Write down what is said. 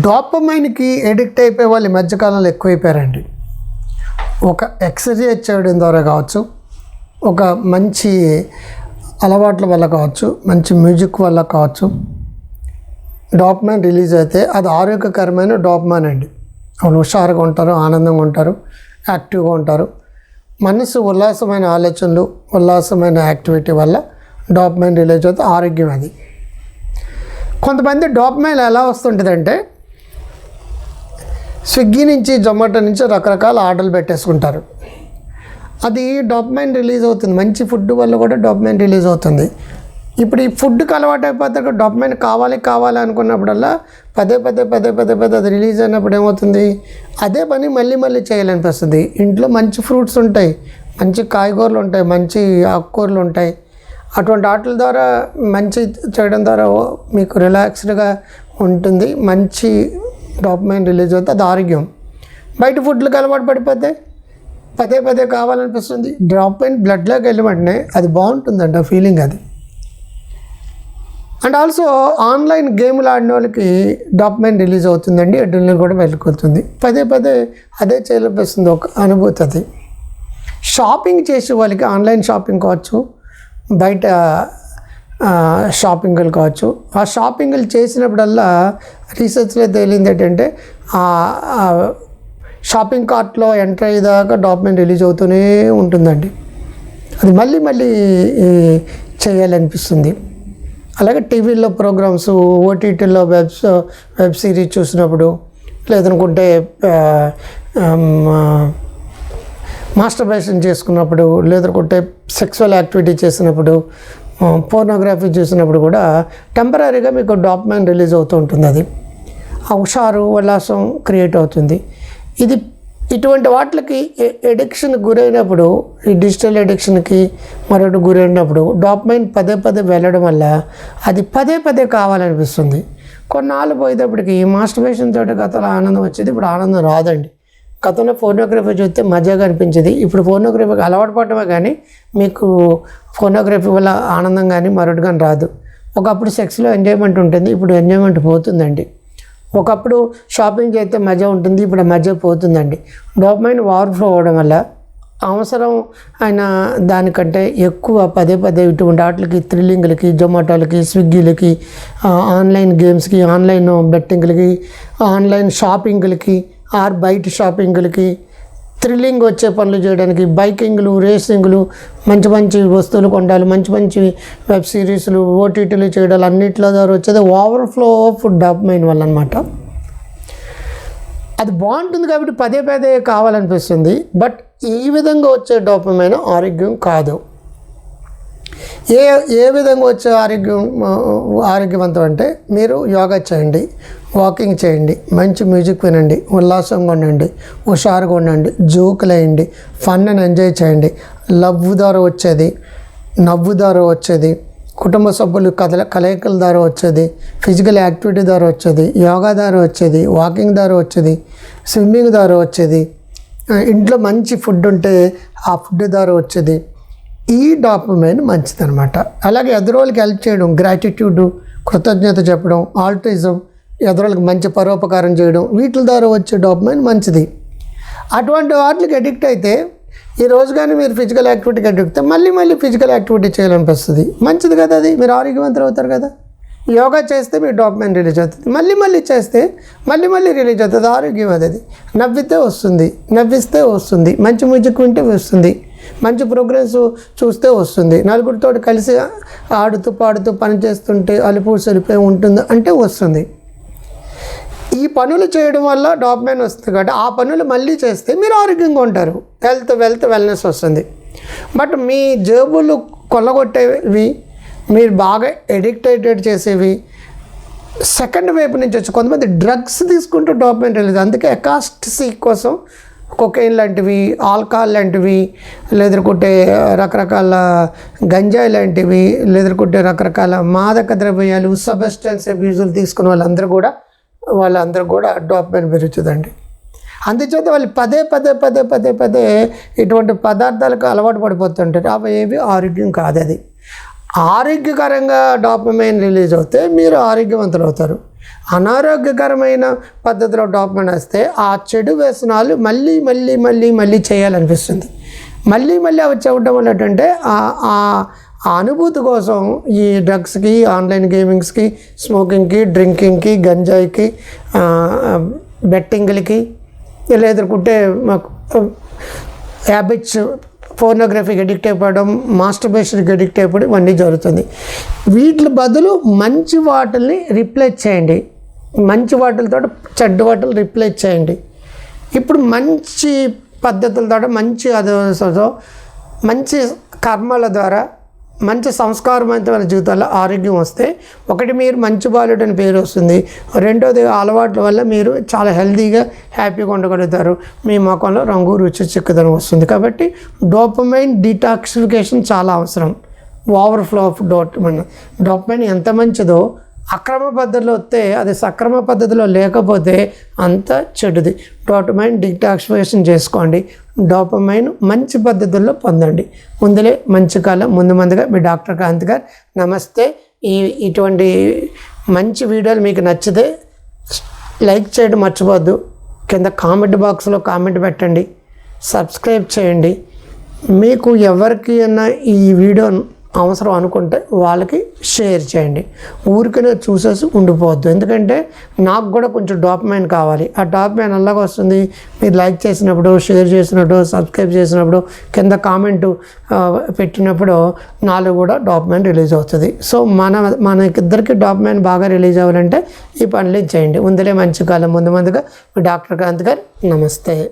డాపమైన్కి addict అయిపోయే వాళ్ళు ఈ మధ్యకాలంలో ఎక్కువైపోయారండి. ఒక ఎక్సర్సైజ్ చేయడం ద్వారా కావచ్చు ఒక మంచి అలవాట్ల వల్ల కావచ్చు మంచి మ్యూజిక్ వల్ల కావచ్చు డాప్మైన్ రిలీజ్ అయితే అది ఆరోగ్యకరమైన డాప్మైన్ అండి. వాళ్ళు హుషారుగా ఉంటారు ఆనందంగా ఉంటారు యాక్టివ్గా ఉంటారు. మనసు ఉల్లాసమైన ఆలోచనలు ఉల్లాసమైన యాక్టివిటీ వల్ల డాప్మైన్ రిలీజ్ అయితే ఆరోగ్యం అది. కొంతమంది డాప్మైన్ ఎలా వస్తుంటుందంటే స్విగ్గీ నుంచి జొమాటో నుంచి రకరకాల ఆర్డర్లు పెట్టేసుకుంటారు. అది డాప్మైన్ రిలీజ్ అవుతుంది. మంచి ఫుడ్ వల్ల కూడా డాప్మైన్ రిలీజ్ అవుతుంది. ఇప్పుడు ఈ ఫుడ్కి అలవాటు అయిపోతే డాప్మైన్ కావాలి కావాలి అనుకున్నప్పుడల్లా పదే పదే పదే పదే పదే అది రిలీజ్ అయినప్పుడు ఏమవుతుంది? అదే పని మళ్ళీ మళ్ళీ చేయాలనిపిస్తుంది. ఇంట్లో మంచి ఫ్రూట్స్ ఉంటాయి. మంచి కాయగూరలు ఉంటాయి. మంచి ఆకుకూరలు ఉంటాయి. అటువంటి ఆటల ద్వారా మంచి చేయడం ద్వారా మీకు రిలాక్స్డ్గా ఉంటుంది. మంచి డాప్మైన్ రిలీజ్ అవుతుంది అది ఆరోగ్యం బయట ఫుడ్లకు అలవాటు పడిపోతే పదే పదే కావాలనిపిస్తుంది. డ్రాప్మైన్ బ్లడ్లోకి వెళ్ళి వెంటనే అది బాగుంటుందండి ఆ ఫీలింగ్ అది. అండ్ ఆల్సో ఆన్లైన్ గేమ్లు ఆడిన వాళ్ళకి డాప్మైన్ రిలీజ్ అవుతుందండి అడ్రినల్ కూడా వెళ్ళిపోతుంది. పదే పదే అదే చేయలేపిస్తుంది ఒక అనుభూతి అది. షాపింగ్ చేసే వాళ్ళకి ఆన్లైన్ షాపింగ్ కావచ్చు బయట షాపింగ్లు కావచ్చు. ఆ షాపింగ్లు చేసినప్పుడల్లా రీసెర్చ్లో తేలింది ఏంటంటే షాపింగ్ కార్ట్లో ఎంటర్ అయ్యేదాకా డాక్యుమెంట్ రిలీజ్ అవుతూనే ఉంటుందండి. అది మళ్ళీ మళ్ళీ చేయాలనిపిస్తుంది. అలాగే టీవీలో ప్రోగ్రామ్స్ ఓటీటీలో వెబ్ వెబ్ సిరీస్ చూసినప్పుడు లేదనుకుంటే మాస్టర్బేషన్ చేసుకున్నప్పుడు లేదనుకుంటే సెక్సువల్ యాక్టివిటీ చేసినప్పుడు పోర్నోగ్రఫీ చూసినప్పుడు కూడా టెంపరీగా మీకు డాక్యుమెంట్ రిలీజ్ అవుతూ ఉంటుంది అది ఆ హుషారు ఉల్లాసం క్రియేట్ అవుతుంది. ఇది ఇటువంటి వాటికి ఎడిక్షన్ గురైనప్పుడు ఈ డిజిటల్ ఎడిక్షన్కి మరొకటి గురైనప్పుడు డాప్మైన్ పదే పదే వెళ్ళడం వల్ల అది పదే పదే కావాలనిపిస్తుంది. కొన్నాళ్ళు పోయేటప్పటికి మాస్టర్బేషన్ తోటి గతంలో ఆనందం వచ్చేది ఇప్పుడు ఆనందం రాదండి. గతంలో ఫోటోగ్రఫీ చూస్తే మజాగా అనిపించేది. ఇప్పుడు ఫోటోగ్రఫీకి అలవాటు పడటమే కానీ మీకు ఫోటోగ్రఫీ వల్ల ఆనందం కానీ మరొకటి కానీ రాదు. ఒకప్పుడు సెక్స్లో ఎంజాయ్మెంట్ ఉంటుంది ఇప్పుడు ఎంజాయ్మెంట్ పోతుందండి. ఒకప్పుడు షాపింగ్ చేస్తే మజా ఉంటుంది ఇప్పుడు మజ పోతుందండి. డోపమైన్ ఓవర్ఫ్లో అవ్వడం వల్ల అవసరం అయిన దానికంటే ఎక్కువ పదే పదే ఇటువంటి వాటికి థ్రిల్లింగ్లకి జొమాటోలకి స్విగ్గీలకి ఆన్లైన్ గేమ్స్కి ఆన్లైన్ బెట్టింగ్లకి ఆన్లైన్ షాపింగ్లకి ఆర్ బయట షాపింగ్లకి థ్రిల్లింగ్ వచ్చే పనులు చేయడానికి బైకింగ్లు రేసింగ్లు మంచి మంచి వస్తువులు కొండాలి మంచి మంచి వెబ్ సిరీస్లు ఓటీటీలు చేయడాలు అన్నింటిలో ద్వారా వచ్చేది ఓవర్ఫ్లో ఫుడ్ డాప్మైన్ వల్ల అనమాట అది బాగుంటుంది కాబట్టి పదే పదే కావాలనిపిస్తుంది. బట్ ఈ విధంగా వచ్చే డోపమైన ఆరోగ్యం కాదు. ఏ ఏ విధంగా వచ్చే ఆరోగ్యం ఆరోగ్యవంతం అంటే మీరు యోగా చేయండి. వాకింగ్ చేయండి. మంచి మ్యూజిక్ వినండి. ఉల్లాసంగా ఉండండి. హుషారుగా ఉండండి. జోకులేయండి ఫన్ అని ఎంజాయ్ చేయండి. లవ్ ద్వారా వచ్చేది. నవ్వు ద్వారా వచ్చేది. కుటుంబ సభ్యులు కథల కలయికల ద్వారా వచ్చేది. ఫిజికల్ యాక్టివిటీ ద్వారా వచ్చేది. యోగా ద్వారా వచ్చేది. వాకింగ్ ద్వారా వచ్చేది. స్విమ్మింగ్ ద్వారా వచ్చేది. ఇంట్లో మంచి ఫుడ్ ఉంటే ఆ ఫుడ్ ద్వారా వచ్చేది. ఈ డాక్యుమెంట్ మంచిదనమాట అలాగే ఎదురోళ్ళకి హెల్ప్ చేయడం గ్రాటిట్యూడ్ కృతజ్ఞత చెప్పడం ఆల్టిజం ఇతరులకు మంచి పరోపకారం చేయడం వీటి ద్వారా వచ్చే డాక్యుమెంట్ మంచిది. అటువంటి వాటికి అడిక్ట్ అయితే ఈ రోజు కానీ మీరు ఫిజికల్ యాక్టివిటీకి అడిక్ట్ మళ్ళీ మళ్ళీ ఫిజికల్ యాక్టివిటీ చేయాలనిపిస్తుంది. మంచిది కదా అది? మీరు ఆరోగ్యవంతులు అవుతారు కదా? యోగా చేస్తే మీ డాక్యుమెంట్ రిలీజ్ అవుతుంది. మళ్ళీ మళ్ళీ చేస్తే మళ్ళీ మళ్ళీ రిలీజ్ అవుతుంది. ఆరోగ్యం అది అది నవ్వితే వస్తుంది. నవ్విస్తే వస్తుంది. మంచి మ్యూజిక్ వింటే వస్తుంది. మంచి ప్రోగ్రెస్ చూస్తే వస్తుంది. నలుగురితో కలిసి ఆడుతూ పాడుతూ పని చేస్తుంటే అలుపు సరిపోయి ఉంటుంది అంటే వస్తుంది. ఈ పనులు చేయడం వల్ల డాప్మెన్ వస్తుంది కాబట్టి ఆ పనులు మళ్ళీ చేస్తే మీరు ఆరోగ్యంగా ఉంటారు. హెల్త్ వెల్త్ వెల్నెస్ వస్తుంది. బట్ మీ జేబులు కొల్లగొట్టేవి మీరు బాగా ఎడిక్టేటెడ్ చేసేవి సెకండ్ వైపు నుంచి వచ్చి కొంతమంది డ్రగ్స్ తీసుకుంటూ డాక్యుమెంట్ వెళ్ళదు అందుకే ఎకాస్టసీ కోసం కొకైన్ లాంటివి ఆల్కహాల్ లాంటివి లేదనుకుంటే రకరకాల గంజాయి లాంటివి లేదనుకుంటే రకరకాల మాదక ద్రవ్యాలు సబస్టెన్స్ అబ్యూజులు తీసుకున్న వాళ్ళందరూ కూడా వాళ్ళందరూ కూడా డాక్యుమెంట్ పెరుగుతుందండి. అందుచేత వాళ్ళు పదే పదే పదే పదే పదే ఇటువంటి పదార్థాలకు అలవాటు పడిపోతుంటారు. అవి ఏవి? ఆరోగ్యం కాదు అది. ఆరోగ్యకరంగా డాపమైన్ రిలీజ్ అవుతే మీరు ఆరోగ్యవంతులు అవుతారు. అనారోగ్యకరమైన పద్ధతిలో డాపమైన్ వస్తే ఆ చెడు వ్యసనాలు మళ్ళీ మళ్ళీ మళ్ళీ మళ్ళీ చేయాలనిపిస్తుంది. మళ్ళీ మళ్ళీ అవి చెప్పడం వల్ల ఏంటంటే ఆ- అనుభూతి కోసం ఈ డ్రగ్స్కి ఆన్లైన్ గేమింగ్స్కి స్మోకింగ్కి డ్రింకింగ్కి గంజాయికి బెట్టింగ్లకి లేదనుకుంటే మాకు హ్యాబిట్స్ ఫోర్నోగ్రఫీకి అడిక్ట్ అయిపోవడం మాస్టర్బేషన్కి అడిక్ట్ అయిపోవడం ఇవన్నీ జరుగుతుంది. వీటి బదులు మంచి వాటిల్ని రిప్లేస్ చేయండి. మంచి వాటిలతో చెడ్డ వాటిని రిప్లేస్ చేయండి. ఇప్పుడు మంచి పద్ధతులతో మంచి అదో మంచి కర్మల ద్వారా మంచి సంస్కారవంతమైన జీవితాల్లో ఆరోగ్యం వస్తే ఒకటి మీరు మంచి బాలుడు అని పేరు వస్తుంది. రెండోది అలవాట్ల వల్ల మీరు చాలా హెల్తీగా హ్యాపీగా ఉండగలుగుతారు. మీ ముఖంలో రంగు రుచి చిక్కుదనం వస్తుంది. కాబట్టి డోపమైన్ డిటాక్సిఫికేషన్ చాలా అవసరం. ఓవర్ఫ్లో ఆఫ్ డోపమైన్ డోపమైన్ ఎంత మంచిదో అక్రమ పద్ధతిలో వస్తే అది సక్రమ పద్ధతిలో లేకపోతే అంత చెడుది డోటమైన్ డిటాక్సిఫికేషన్ చేసుకోండి. డోపమైన్ మంచి పద్ధతుల్లో పొందండి. ముందులే మంచి కాలం ముందు ముందుగా మీ డాక్టర్ కాంత్ గారు. నమస్తే. ఈ ఇటువంటి మంచి వీడియోలు మీకు నచ్చితే లైక్ చేయడం మర్చిపోద్దు కింద కామెంట్ బాక్స్లో కామెంట్ పెట్టండి. సబ్స్క్రైబ్ చేయండి. మీకు ఎవరికి అయినా ఈ వీడియో అవసరం అనుకుంటే వాళ్ళకి షేర్ చేయండి. ఊరికనే చూసేసి ఉండిపోవద్దు. ఎందుకంటే నాకు కూడా కొంచెం డాక్యుమెంట్ కావాలి. ఆ డాక్యుమెంట్ అలాగ వస్తుంది? మీరు లైక్ చేసినప్పుడు షేర్ చేసినప్పుడు సబ్స్క్రైబ్ చేసినప్పుడు కింద కామెంట్ పెట్టినప్పుడు నాలుగు కూడా డాక్యుమెంట్ రిలీజ్ అవుతుంది. సో మన మనకిద్దరికి డాక్యుమెంట్ బాగా రిలీజ్ అవ్వాలంటే ఈ పనులు చేయండి. ముందులే మంచి కాలం. ముందు ముందుగా డాక్టర్ కాంత్ గారు నమస్తే.